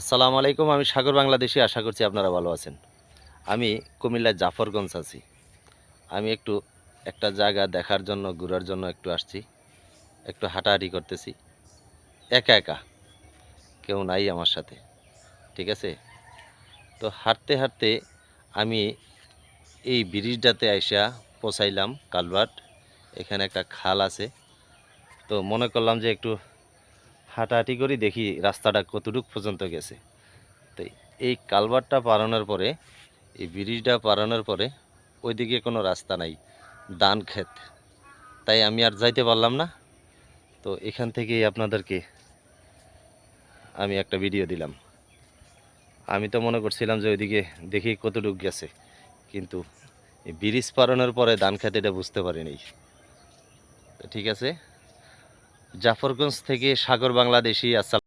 আসসালামু আলাইকুম, আমি সাগর বাংলাদেশি, আশা করছি আপনারা ভালো আছেন। আমি কুমিল্লার জাফরগঞ্জ আছি। আমি একটু একটা জায়গা দেখার জন্য, ঘোরার জন্য একটু আসছি। একটু হাঁটাহাঁটি করতেছি। একা একা, কেউ নাই আমার সাথে, ঠিক আছে? তো হাঁটতে হাঁটতে আমি এই ব্রিজটাতে আইসা পৌঁছাইলাম, কালভার্ট। এখানে একটা খাল আছে। তো মনে করলাম যে একটু হাঁটাহাঁটি করি দেখি রাস্তাটা কতটুক পর্যন্ত গেছে। তো এই কালভারটা পারানোর পরে, এই ব্রিজটা পারানোর পরে ওইদিকে কোনো রাস্তা নাই দান ক্ষেত। তাই আমি আর যাইতে পারলাম না। তো এখান থেকেই আপনাদেরকে আমি একটা ভিডিও দিলাম। আমি তো মনে করছিলাম যে ওইদিকে দেখি কতটুক গেছে, কিন্তু ব্রিজ পারানোর পরে ধান খেতে এটা বুঝতে পারিনি। ঠিক আছে। জাফরগঞ্জ থেকে সাগর বাংলাদেশি আসসালাম